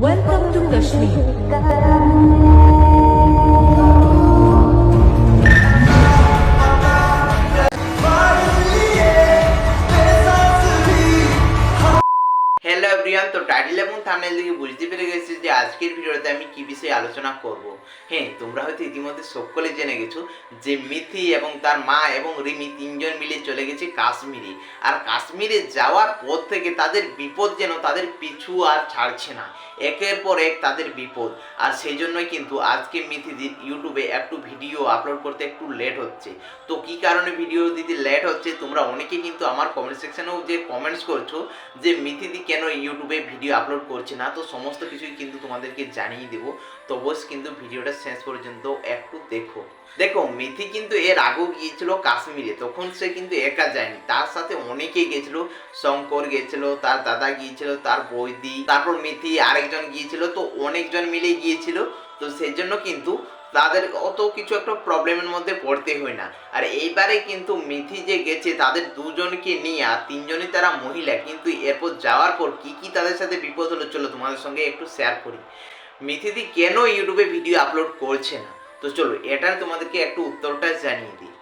Welcome to Kashmir. Everyone তো title এবং thumbnail দেখে বুঝতে পেরে গেছি যে আজকের ভিডিওতে আমি কি বিষয়ে আলোচনা করব। হ্যাঁ তোমরা হয়তো ইতিমধ্যে সকলে জেনে গেছো যে মিথি এবং তার মা এবং রিমি তিনজন মিলে চলে গেছে কাশ্মীরে। আর কাশ্মীরে যাওয়ার পর থেকে তাদের বিপদ যেন তাদের পিছু আর ছাড়ছে না। একের পর এক তাদের বিপদ। আর সেই জন্যই কিন্তু আজকে মিথিদির ইউটিউবে একটু ভিডিও আপলোড করতে একটু লেট হচ্ছে। তো কি কারণে ভিডিও দিতে লেট হচ্ছে তোমরা অনেকে কিন্তু আমার কমেন্ট সেকশনেও যে কমেন্টস করছ যে মিথিদি কেন ইউটিউবে ভিডিও আপলোড করছে না, তো সমস্ত কিছুই কিন্তু তোমাদেরকে জানিয়ে দেবো। তো অবশ্য কিন্তু ভিডিওটা শেষ পর্যন্ত একটু দেখো। দেখো, মিথি কিন্তু এর আগেও গিয়েছিল কাশ্মীরে, তখন সে কিন্তু একা যায়নি। তার সাথে অনেকেই গেছিল, শঙ্কর গিয়েছিল তার দাদা গিয়েছিল, তার বৌদি, তারপর মিথি আরেকজন গিয়েছিল, তো অনেকজন মিলে গিয়েছিল। তো সেই জন্য কিন্তু তাদের অত কিছু একটা প্রবলেমের মধ্যে পড়তে হয় না। আর এইবারে কিন্তু মিথি যে গেছে, তাদের দুজনকে নিয়ে আর তিনজনই তারা মহিলা, কিন্তু এরপর যাওয়ার পর কি কি তাদের সাথে বিপদ হলো চলো তোমাদের সঙ্গে একটু শেয়ার করি। মিথিদি কেন ইউটিউবে ভিডিও আপলোড করছে না? তো চলো এটার তোমাদেরকে একটু উত্তরটা জানিয়ে দিই।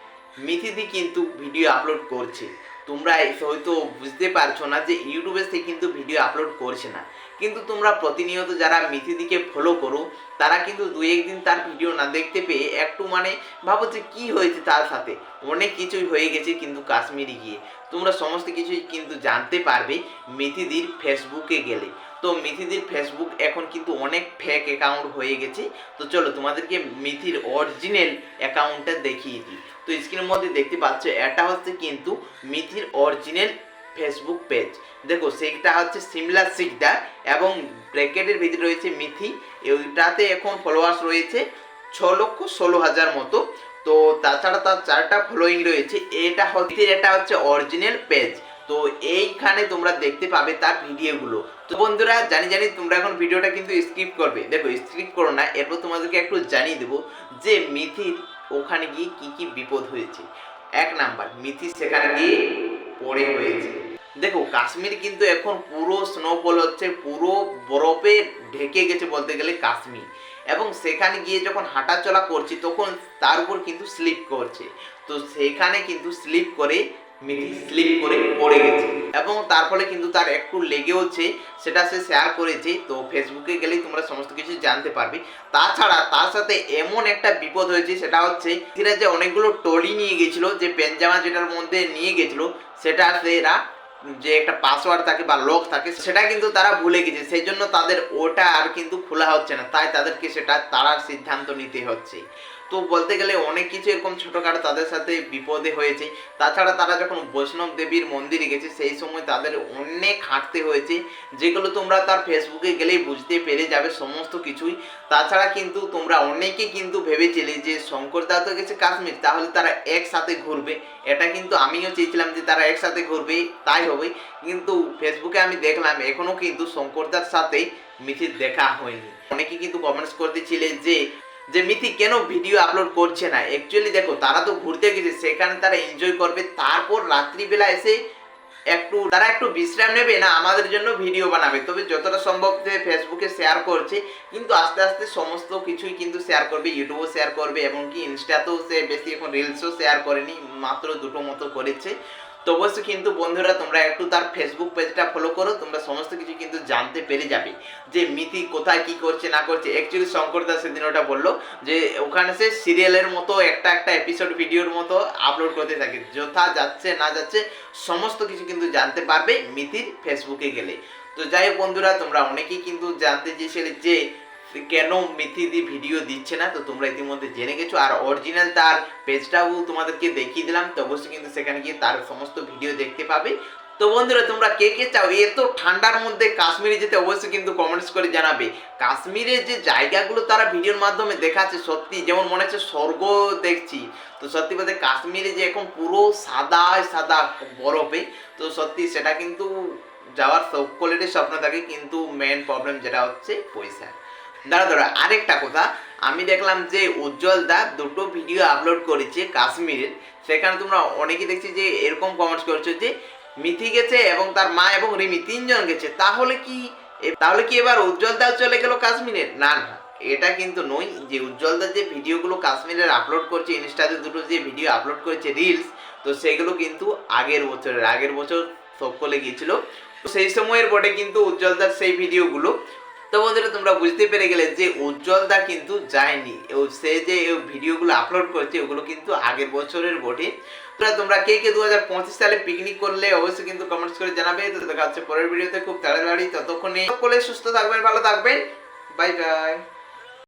মিথিদি কিন্তু ভিডিও আপলোড করছে। তোমরা হয়তো বুঝতে পারছ না যে ইউটিউবে সে কিন্তু ভিডিও আপলোড করছে না। কিন্তু তোমরা প্রতিনিয়ত যারা মিথিদিকে ফলো করো, তারা কিন্তু দু একদিন তার ভিডিও না দেখতে পেয়ে একটু মানে ভাবো যে কী হয়েছে তার সাথে। অনেক কিছুই হয়ে গেছে কিন্তু কাশ্মীরে গিয়ে। তোমরা সমস্ত কিছুই কিন্তু জানতে পারবে মিথিদির ফেসবুকে গেলে। তো মিথিদির ফেসবুক এখন কিন্তু অনেক ফেক অ্যাকাউন্ট হয়ে গেছে। তো চলো তোমাদেরকে মিথির অরিজিনাল অ্যাকাউন্টটা দেখিয়ে দিই। তো স্ক্রিনের মধ্যে দেখতে পাচ্ছ, এটা হচ্ছে কিন্তু মিথির অরিজিনাল ফেসবুক পেজ দেখো সেটা হচ্ছে সিমলা সিকদার এবং ব্র্যাকেটের ভিতরে রয়েছে মিথি। ওইটাতে এখন ফলোয়ার্স রয়েছে ছ লক্ষ ষোলো হাজার মতো। তো তাছাড়া তার চারটা ফলোয়িং রয়েছে। এটা হচ্ছে এটা হচ্ছে অরিজিনাল পেজ তো এইখানে তোমরা দেখতে পাবে তার ভিডিওগুলো। তো বন্ধুরা, জানি জানি তোমরা এখন ভিডিওটা কিন্তু স্কিপ করবে। দেখো স্কিপ করো না, এরপর তোমাদেরকে একটু জানিয়ে দেবো যে মিথির ওখানে গিয়ে কি কি বিপদ হয়েছে। এক নাম্বার মিথি সেখানে গিয়ে পড়ে হয়েছে। দেখো, কাশ্মীর কিন্তু এখন পুরো স্নোফল হচ্ছে, পুরো বরফে ঢেকে গেছে বলতে গেলে কাশ্মীর। এবং সেখানে গিয়ে যখন হাঁটাচলা করছি, তখন তার উপর কিন্তু স্লিপ করছে। তো সেখানে কিন্তু স্লিপ করে মিথি স্লিপ করে পড়ে গেছে। এবং তার ফলে কিন্তু তার একটু লেগেওছে, সেটা সে শেয়ার করেছে। তো ফেসবুকে গেলেই তোমরা সমস্ত কিছু জানতে পারবে। তাছাড়া তার সাথে এমন একটা বিপদ হয়েছে, সেটা হচ্ছে যে অনেকগুলো টলি নিয়ে গেছিল, যে পেনজামা যেটার মধ্যে নিয়ে গেছিল, সেটা সেরা যে একটা পাসওয়ার্ড থাকে বা লোক থাকে, সেটা কিন্তু তারা ভুলে গেছে। সেই জন্য তাদের ওটা আর কিন্তু খোলা হচ্ছে না। তাই তাদেরকে সেটা তারার সিদ্ধান্ত নিতে হচ্ছে। তো বলতে গেলে অনেক কিছু এরকম ছোটোখাটো তাদের সাথে বিপদে হয়েছে। তাছাড়া তারা যখন বৈষ্ণব দেবীর মন্দিরে গেছে, সেই সময় তাদের অনেক হাঁটতে হয়েছে। যেগুলো তোমরা তার ফেসবুকে গেলেই বুঝতে পেরে যাবে সমস্ত কিছুই। তাছাড়া কিন্তু তোমরা অনেকে কিন্তু ভেবেছিলে যে শঙ্কর দা তো গেছে কাশ্মীর, তাহলে তারা একসাথে ঘুরবে। এটা কিন্তু আমিও চেয়েছিলাম যে তারা একসাথে ঘুরবে, তাই হবে। কিন্তু ফেসবুকে আমি দেখলাম এখনও কিন্তু শঙ্করদার সাথে মিথির দেখা হয়নি। অনেকে কিন্তু কমেন্টস করতেছিলে যে যে মিথি কেন ভিডিও আপলোড করছে না? অ্যাকচুয়ালি দেখো, তারা তো ঘুরতে গেছে, সেখানে তারা এনজয় করবে। তারপর রাত্রিবেলা এসে একটু, তারা একটু বিশ্রাম নেবে না, আমাদের জন্য ভিডিও বানাবে। তবে যতটা সম্ভব সে ফেসবুকে শেয়ার করছে, কিন্তু আস্তে আস্তে সমস্ত কিছুই কিন্তু শেয়ার করবে ইউটিউবও শেয়ার করবে, এমনকি ইনস্টাতেও সে বেশি এখন রিলসও শেয়ার করেনি, মাত্র দুটো মতো করেছে। অবশ্যই কিন্তু বন্ধুরা তোমরা একটু তার ফেসবুক পেজটা ফলো করো, তোমরা সমস্ত কিছু কিন্তু জানতে পেরে যাবে যে মিথি কোথায় কি করছে, না করছে। অ্যাকচুয়ালি শঙ্কর দাস সেদিন ওটা বলল যে ওখানে সে সিরিয়ালের মতো একটা একটা এপিসোড ভিডিওর মতো আপলোড করতে থাকে। যথা যাচ্ছে, না যাচ্ছে, সমস্ত কিছু কিন্তু জানতে পারবে মিথির ফেসবুকে গেলে। তো যাই হোক বন্ধুরা, তোমরা অনেকেই কিন্তু জানতে চেয়েছিলে যে কেন মিথিদি ভিডিও দিচ্ছে না? তো তোমরা ইতিমধ্যে জেনে গেছো। আর অরিজিনাল তার পেজটাও তোমাদেরকে দেখিয়ে দিলাম। তো অবশ্যই কিন্তু সেখানে গিয়ে তার সমস্ত ভিডিও দেখতে পাবে। তো বন্ধুরা, তোমরা কে কে চাও? এত ঠান্ডার মধ্যে কাশ্মীরে যেতে অবশ্যই কিন্তু কমেন্টস করে জানাবে। কাশ্মীরের যে জায়গাগুলো তারা ভিডিওর মাধ্যমে দেখাচ্ছে, সত্যি যেমন মনে হচ্ছে স্বর্গ দেখছি। তো সত্যি বলতে কাশ্মীরে যে এখন পুরো সাদা সাদা বরফে, তো সত্যি সেটা কিন্তু যাওয়ার সকলেরই স্বপ্ন থাকে। কিন্তু মেন প্রবলেম যেটা হচ্ছে পয়সা। দাঁড়া দাঁড়া, আরেকটা কথা। আমি দেখলাম যে উজ্জ্বল দা দুটো ভিডিও আপলোড করেছে কাশ্মীরের। সেখানে তোমরা অনেকে দেখছি যে এরকম কমেন্টস করছ যে, মিথি গেছে এবং তার মা এবং রিমি তিনজন গেছে। তাহলে কি তাহলে কি এবার উজ্জ্বল দাও চলে গেল কাশ্মীরে না না। এটা কিন্তু নয় যে উজ্জ্বল দা যে ভিডিওগুলো কাশ্মীরের আপলোড করছে ইনস্টাতে দুটো যে ভিডিও আপলোড করেছে রিলস তো সেগুলো কিন্তু আগের বছরের। আগের বছর সকলে গিয়েছিল। সেই সময়ের বটে কিন্তু উজ্জ্বল দার সেই ভিডিওগুলো তো বন্ধুরা, তোমরা বুঝতে পেরে গেলে যে উজ্জ্বল দা কিন্তু যায়নি। সে যে ভিডিওগুলো আপলোড করছে, ওগুলো কিন্তু আগের বছরের বটে। তোমরা তোমরা কে কে দু হাজার পঁচিশ সালে পিকনিক করলে অবশ্যই কিন্তু কমেন্টস করে জানাবে। তো দেখা হচ্ছে পরের ভিডিওতে খুব তাড়াতাড়ি, ততক্ষণে সকলে সুস্থ থাকবেন, ভালো থাকবেন। Bye bye